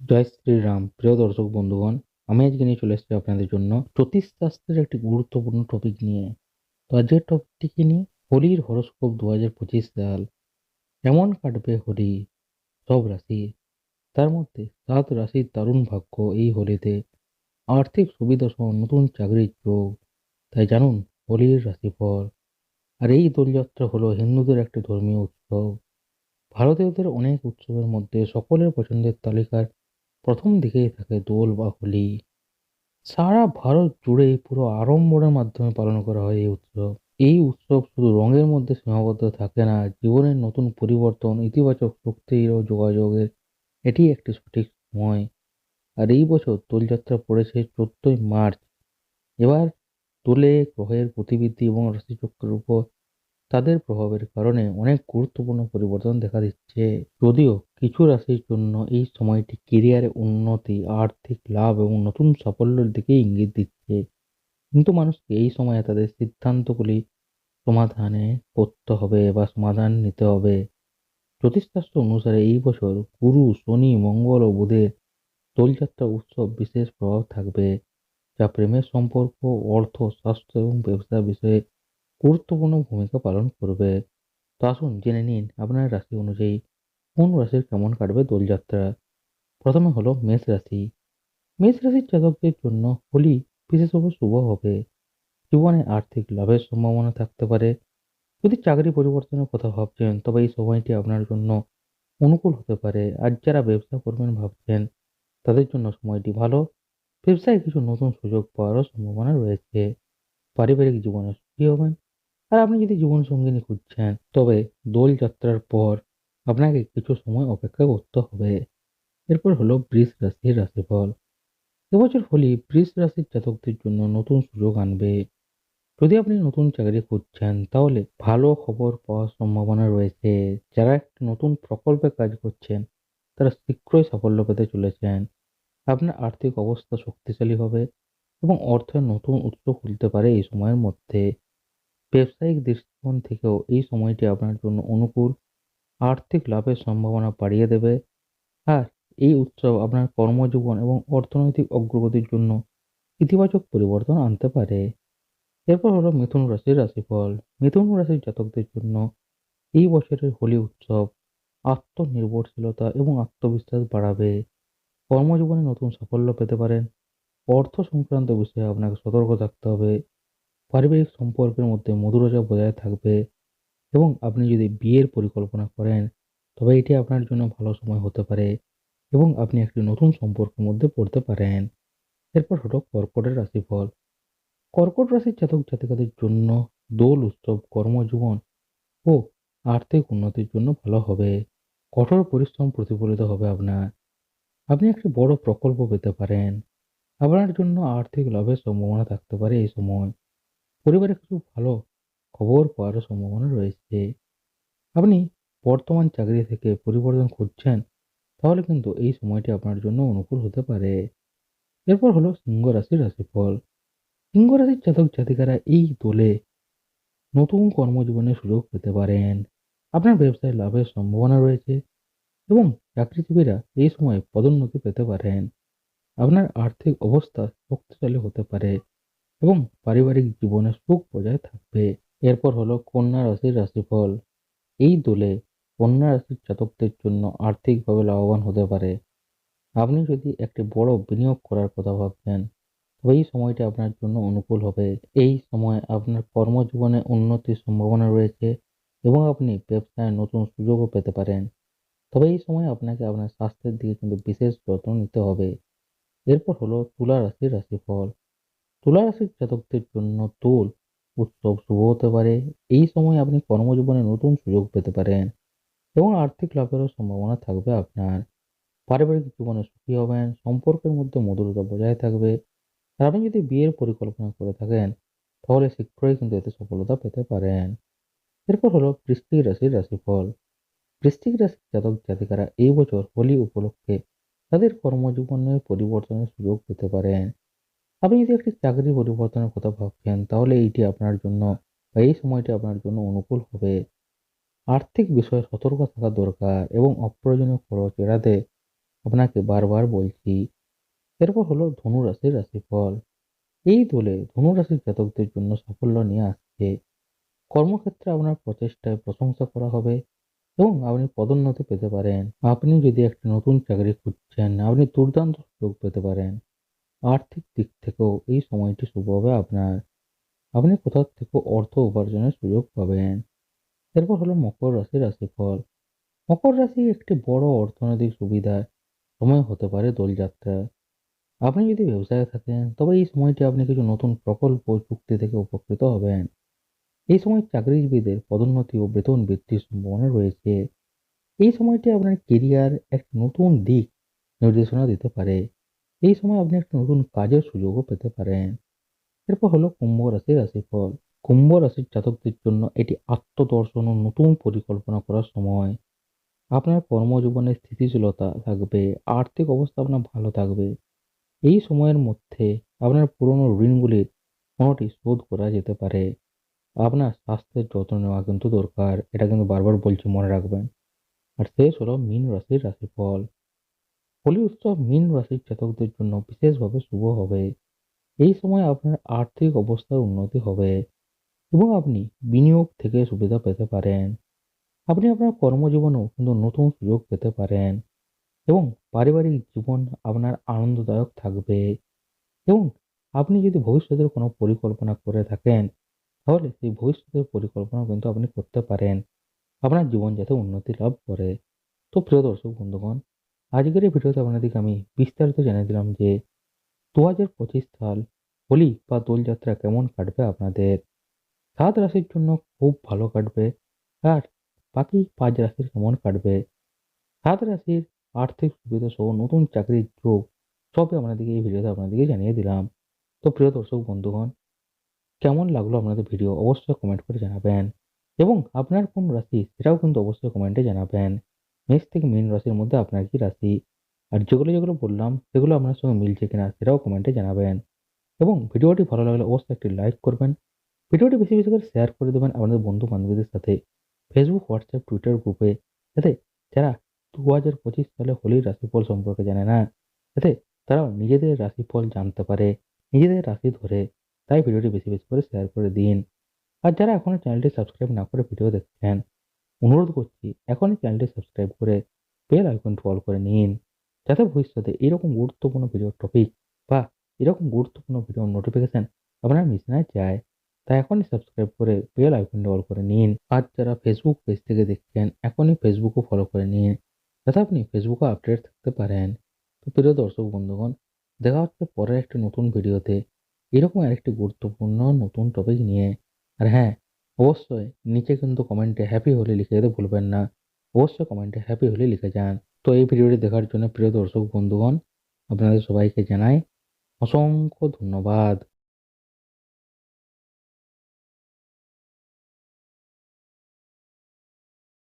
জয় শ্রীরাম। প্রিয় দর্শক বন্ধুগণ, আমি আজকে নিয়ে চলে এসেছি আপনাদের জন্য জ্যোতিষশাস্ত্রের একটি গুরুত্বপূর্ণ টপিক নিয়ে। তো আজকের টপিকটি কি নিয়ে হোলির হরস্কোপ দু হাজার পঁচিশ সাল কেমন কাটবে হোলি? সব রাশি। তার মধ্যে সাত রাশির দারুণ ভাগ্য এই হোলিতে। আর্থিক সুবিধা সহ নতুন চাকরির যোগ। তাই জানুন হোলির রাশিফল। আর এই দোলযাত্রা হলো হিন্দুদের একটি ধর্মীয় উৎসব। ভারতীয়দের অনেক উৎসবের মধ্যে সকলের পছন্দের তালিকার প্রথম দিকেই থাকে দোল বা হোলি। সারা ভারত জুড়ে পুরো আড়ম্বরের মাধ্যমে পালন করা হয় এই উৎসব। এই উৎসব শুধু রঙের মধ্যে সীমাবদ্ধ থাকে না জীবনের নতুন পরিবর্তন, ইতিবাচক শক্তি ও যোগাযোগের এটি একটি সঠিক সময়। আর এই বছর দোলযাত্রা পড়েছে চোদ্দই মার্চ। এবার দোলে, গ্রহের গতিবিধি এবং রাশিচক্রের উপর তাদের প্রভাবের কারণে অনেক গুরুত্বপূর্ণ পরিবর্তন দেখা দিচ্ছে। যদিও কিছু রাশির জন্য এই সময়টি কেরিয়ারে উন্নতি, আর্থিক লাভ এবং নতুন সাফল্যের দিকে ইঙ্গিত দিচ্ছে। কিন্তু মানুষকে এই সময়ে তাদের সিদ্ধান্তগুলি সমাধানে করতে হবে বা সমাধান নিতে হবে। জ্যোতিষশাস্ত্র অনুসারে এই বছর গুরু, শনি, মঙ্গল ও বুধের দোলযাত্রা উৎসব বিশেষ প্রভাব থাকবে, যা প্রেমের সম্পর্ক, অর্থ, স্বাস্থ্য এবং ব্যবসা বিষয়ে গুরুত্বপূর্ণ ভূমিকা পালন করবে। তো আসুন জেনে নিন আপনার রাশি অনুযায়ী কোন রাশির কেমন কাটবে দোলযাত্রা। প্রথমে হলো মেষ রাশি। মেষ রাশির জাতকদের জন্য হোলি বিশেষভাবে শুভ হবে। জীবনে আর্থিক লাভের সম্ভাবনা থাকতে পারে। যদি চাকরি পরিবর্তনের কথা ভাবছেন, তবে এই সময়টি আপনার জন্য অনুকূল হতে পারে। আর যারা ব্যবসা করবেন ভাবছেন, তাদের জন্য সময়টি ভালো। ব্যবসায় কিছু নতুন সুযোগ পাওয়ারও সম্ভাবনা রয়েছে। পারিবারিক জীবনে সুখী হবেন। আর আপনি যদি জীবন সঙ্গিনী খুঁজছেন, তবে দোলযাত্রার পর আপনাকে কিছু সময় অপেক্ষা করতে হবে। এরপর হলো বৃষ রাশির রাশিফল। এবছর হোলি বৃষ রাশির জাতকদের জন্য নতুন সুযোগ আনবে। যদি আপনি নতুন চাকরি খুঁজছেন, তাহলে ভালো খবর পাওয়ার সম্ভাবনা রয়েছে। যারা একটি নতুন প্রকল্পে কাজ করছেন, তারা শীঘ্রই সাফল্য পেতে চলেছেন। আপনার আর্থিক অবস্থা শক্তিশালী হবে এবং অর্থের নতুন উৎস খুলতে পারে এই সময়ের মধ্যে। ব্যবসায়িক দৃষ্টিকোণ থেকেও এই সময়টি আপনার জন্য অনুকূল। আর্থিক লাভের সম্ভাবনা বাড়িয়ে দেবে। আর এই উৎসব আপনার কর্মজীবন এবং অর্থনৈতিক অগ্রগতির জন্য ইতিবাচক পরিবর্তন আনতে পারে। এরপর হলো মিথুন রাশির রাশিফল। মিথুন রাশির জাতকদের জন্য এই বছরের হোলি উৎসব আত্মনির্ভরশীলতা এবং আত্মবিশ্বাস বাড়াবে। কর্মজীবনে নতুন সাফল্য পেতে পারেন। অর্থ সংক্রান্ত বিষয়ে আপনাকে সতর্ক থাকতে হবে। পারিবারিক সম্পর্কের মধ্যে মধুরতা বজায় থাকবে এবং আপনি যদি বিয়ের পরিকল্পনা করেন, তবে এটি আপনার জন্য ভালো সময় হতে পারে এবং আপনি একটি নতুন সম্পর্কের মধ্যে পড়তে পারেন। এরপর হলো কর্কটের রাশিফল। কর্কট রাশির জাতক জাতিকাদের জন্য দোল উৎসব, কর্মজীবন ও আর্থিক উন্নতির জন্য ভালো হবে। কঠোর পরিশ্রম প্রতিফলিত হবে আপনার। আপনি একটি বড় প্রকল্প পেতে পারেন। আপনার জন্য আর্থিক লাভের সম্ভাবনা থাকতে পারে এই সময়। পরিবারে কিছু ভালো খবর পাওয়ারও সম্ভাবনা রয়েছে। আপনি বর্তমান চাকরি থেকে পরিবর্তন খুঁজছেন, তাহলে কিন্তু এই সময়টি আপনার জন্য অনুকূল হতে পারে। এরপর হলো সিংহ রাশির রাশিফল। সিংহ রাশির জাতক জাতিকারা এই দোলে নতুন কর্মজীবনের সুযোগ পেতে পারেন। আপনার ব্যবসায় লাভের সম্ভাবনা রয়েছে এবং চাকরিজীবীরা এই সময় পদোন্নতি পেতে পারেন। আপনার আর্থিক অবস্থা শক্তিশালী হতে পারে। এবং পারিবারিক জীবনে সুখ বজায় থাকবে। এরপর হলো কন্যা রাশির রাশিফল। এই দোলে কন্যা রাশির জাতকদের জন্য আর্থিকভাবে লাভবান হতে পারে। আপনি যদি একটি বড় বিনিয়োগ করার কথা ভাবছেন, তবে এই সময়টি আপনার জন্য অনুকূল হবে। এই সময় আপনার কর্মজীবনে উন্নতির সম্ভাবনা রয়েছে এবং আপনি ব্যবসায় নতুন সুযোগও পেতে পারেন। তবে এই সময় আপনাকে আপনার স্বাস্থ্যের দিকে কিন্তু বিশেষ যত্ন নিতে হবে। এরপর হলো তুলা রাশির রাশিফল। তুলা রাশির জাতকদের জন্য দোল উৎসব শুভ হতে পারে। এই সময় আপনি কর্মজীবনে নতুন সুযোগ পেতে পারেন এবং আর্থিক লাভেরও সম্ভাবনা থাকবে আপনার। পারিবারিক জীবনে সুখী হবেন, সম্পর্কের মধ্যে মধুরতা বজায় থাকবে। আর আপনি যদি বিয়ের পরিকল্পনা করে থাকেন, তাহলে শীঘ্রই কিন্তু এতে সফলতা পেতে পারেন। এরপর হলো বৃশ্চিক রাশির রাশিফল। বৃষ্টিক রাশির জাতক জাতিকারা এই বছর হোলি উপলক্ষে তাদের কর্মজীবনে পরিবর্তনের সুযোগ পেতে পারেন। আপনি যদি একটি চাকরি পরিবর্তনের কথা ভাবছেন, তাহলে এইটি আপনার জন্য বা এই সময়টি আপনার জন্য অনুকূল হবে। আর্থিক বিষয়ে সতর্ক থাকা দরকার এবং অপ্রয়োজনীয় খরচ এড়াতে আপনাকে বারবার বলছি। এরপর হলো ধনু রাশির রাশিফল। এই দলে ধনু রাশির জাতকদের জন্য সাফল্য নিয়ে আসছে। কর্মক্ষেত্রে আপনার প্রচেষ্টায় প্রশংসা করা হবে এবং আপনি পদোন্নতি পেতে পারেন। আপনি যদি একটা নতুন চাকরি খুঁজছেন, আপনি দুর্দান্ত সুযোগ পেতে পারেন। আর্থিক দিক থেকেও এই সময়টি শুভ হবে আপনার। আপনি কোথাও থেকে অর্থ উপার্জনের সুযোগ পাবেন। এরপর হলো মকর রাশির রাশিফল। মকর রাশি একটি বড় অর্থনৈতিক সুবিধার সময় হতে পারে দোলযাত্রা। আপনি যদি ব্যবসায় থাকেন, তবে এই সময়টি আপনি কিছু নতুন প্রকল্প চুক্তি থেকে উপকৃত হবেন। এই সময় চাকরিজীবীদের পদোন্নতি ও বেতন বৃদ্ধির সম্ভাবনা রয়েছে। এই সময়টি আপনার কেরিয়ার এক নতুন দিক নির্দেশনা দিতে পারে। এই সময় আপনি একটা নতুন কাজের সুযোগও পেতে পারেন। এরপর হলো কুম্ভ রাশির রাশিফল। কুম্ভ রাশির জাতকদের জন্য এটি আত্মদর্শন ও নতুন পরিকল্পনা করার সময়। আপনার কর্মজীবনে স্থিতিশীলতা থাকবে, আর্থিক অবস্থা আপনার ভালো থাকবে। এই সময়ের মধ্যে আপনার পুরনো ঋণগুলির কোনোটি শোধ করা যেতে পারে। আপনার স্বাস্থ্যের যত্ন নেওয়া কিন্তু দরকার, এটা কিন্তু বারবার বলছি মনে রাখবেন। আর শেষ হলো মীন রাশির রাশিফল। হোলি উৎসব মীন রাশির জাতকদের জন্য বিশেষভাবে শুভ হবে। এই সময় আপনার আর্থিক অবস্থার উন্নতি হবে এবং আপনি বিনিয়োগ থেকে সুবিধা পেতে পারেন। আপনি আপনার কর্মজীবনেও কিন্তু নতুন সুযোগ পেতে পারেন এবং পারিবারিক জীবন আপনার আনন্দদায়ক থাকবে এবং আপনি যদি ভবিষ্যতের কোনো পরিকল্পনা করে থাকেন, তাহলে সেই ভবিষ্যতের পরিকল্পনা কিন্তু আপনি করতে পারেন। আপনার জীবন যাতে উন্নতি লাভ করে। তো প্রিয় দর্শক, বন্ধুগণ আজকের এই ভিডিওতে আপনাদেরকে আমি বিস্তারিত জানিয়ে দিলাম যে দু হাজার পঁচিশ সাল হোলি বা দোলযাত্রা কেমন কাটবে আপনাদের? সাত রাশির জন্য খুব ভালো কাটবে। আর বাকি পাঁচ রাশির কেমন কাটবে? সাত রাশির আর্থিক সুবিধা সহ নতুন চাকরির যোগ সবই আপনাদেরকে এই ভিডিওতে আপনাদেরকে জানিয়ে দিলাম। তো প্রিয় দর্শক বন্ধুগণ, কেমন লাগল আপনাদের ভিডিও? অবশ্যই কমেন্ট করে জানাবেন। এবং আপনার কোন রাশি, সেটাও কিন্তু অবশ্যই কমেন্টে জানাবেন। মেষ থেকে মীন রাশির মধ্যে আপনার কি রাশি? আর যেগুলো যেগুলো বললাম, সেগুলো আপনার সঙ্গে মিলছে কিনা সেটাও কমেন্টে জানাবেন। এবং ভিডিওটি ভালো লাগলে অবশ্যই একটি লাইক করবেন। ভিডিওটি বেশি বেশি করে শেয়ার করে দেবেন আপনাদের বন্ধু বান্ধবীদের সাথে ফেসবুক হোয়াটসঅ্যাপ টুইটার গ্রুপে যাতে যারা দু হাজার পঁচিশ সালে হোলির রাশিফল সম্পর্কে জানে না, যাতে তারাও নিজেদের রাশিফল জানতে পারে, নিজেদের রাশি ধরে। তাই ভিডিওটি বেশি বেশি করে শেয়ার করে দিন। আর যারা এখনও চ্যানেলটি সাবস্ক্রাইব না করে ভিডিও দেখছেন অনুরোধ করছি এখনই চ্যানেলটি সাবস্ক্রাইব করে বেল আইকনটি অল করে নিন, যাতে ভবিষ্যতে এরকম গুরুত্বপূর্ণ ভিডিও টপিক বা এরকম গুরুত্বপূর্ণ ভিডিও নোটিফিকেশান আপনার মিস না যায় তাই এখনই সাবস্ক্রাইব করে বেল আইকনটি অল করে নিন। আর যারা ফেসবুক পেজ থেকে দেখছেন, এখনই ফেসবুকও ফলো করে নিন। যাতে আপনি ফেসবুকে আপডেট থাকতে পারেন। তো প্রিয় দর্শক বন্ধুগণ, দেখা হচ্ছে পরের একটি নতুন ভিডিওতে এরকম আরেকটি গুরুত্বপূর্ণ নতুন টপিক নিয়ে। আর হ্যাঁ অবশ্যই নিচে কিন্তু কমেন্টে হ্যাপি হলে লিখে যেতে ভুলবেন না। অবশ্যই কমেন্টে হ্যাপি হলে লিখে যান। তো এই ভিডিওটি দেখার জন্য প্রিয় দর্শক, বন্ধুগণ, আপনাদের সবাইকে জানাই অসংখ্য ধন্যবাদ।